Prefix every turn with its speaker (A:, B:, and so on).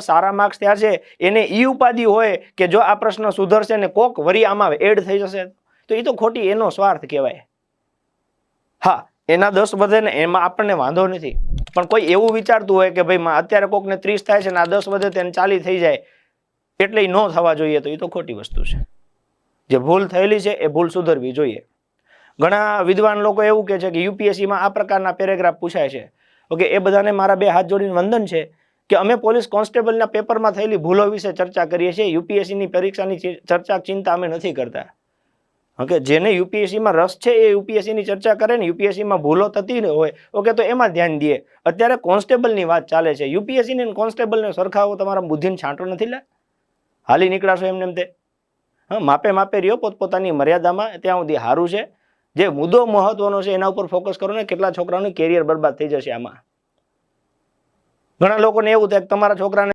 A: સારા marks ત્યાં છે, એને ઈ ઉપાધિ હોય કે જો આ પ્રશ્ન સુધરશે ને કોક વરી આમાં એડ થઈ જશે, તો એ તો ખોટી, એનો સ્વાર્થ કહેવાય. હા, એના દસ વધે ને એમાં આપણને વાંધો નથી. પણ કોઈ એવું વિચારતું હોય કે ભાઈ અત્યારે કોકને ત્રીસ થાય છે ને આ દસ વધે તેને ચાલી થઈ જાય, એટલે ન થવા જોઈએ તો એ તો ખોટી વસ્તુ છે. જે ભૂલ થયેલી છે, એ ભૂલ સુધરવી જોઈએ. ઘણા વિદ્વાન લોકો એવું કહે છે કે યુપીએસસીમાં આ પ્રકારના પેરેગ્રાફ પૂછાય છે. ઓકે, એ બધાને મારા બે હાથ જોડીને વંદન છે. કે અમે પોલીસ કોન્સ્ટેબલના પેપરમાં થયેલી ભૂલો વિશે ચર્ચા કરીએ છીએ. યુપીએસસીની પરીક્ષાની ચર્ચા ચિંતા અમે નથી કરતા. ઓકે, જેને યુપીએસસીમાં રસ છે એ યુપીએસસીની ચર્ચા કરે ને યુપીએસસીમાં ભૂલો થતી હોય, ઓકે, તો એમાં ધ્યાન દે. અત્યારે કોન્સ્ટેબલની વાત ચાલે છે. યુપીએસસીને કોન્સ્ટેબલને સરખાવો તમારા બુદ્ધિને છાંટો નથી લે? હાલી નીકળાશો એમને એમ તે? માપે માપે રહ્યો પોતપોતાની મર્યાદામાં, ત્યાં સુધી સારું છે. જે મુદ્દો મહત્વનો છે એના ઉપર ફોકસ કરો ને, કેટલા છોકરાઓનું કેરિયર બરબાદ થઈ જશે આમાં. ઘણા લોકોને એવું થાય કે તમારા છોકરાને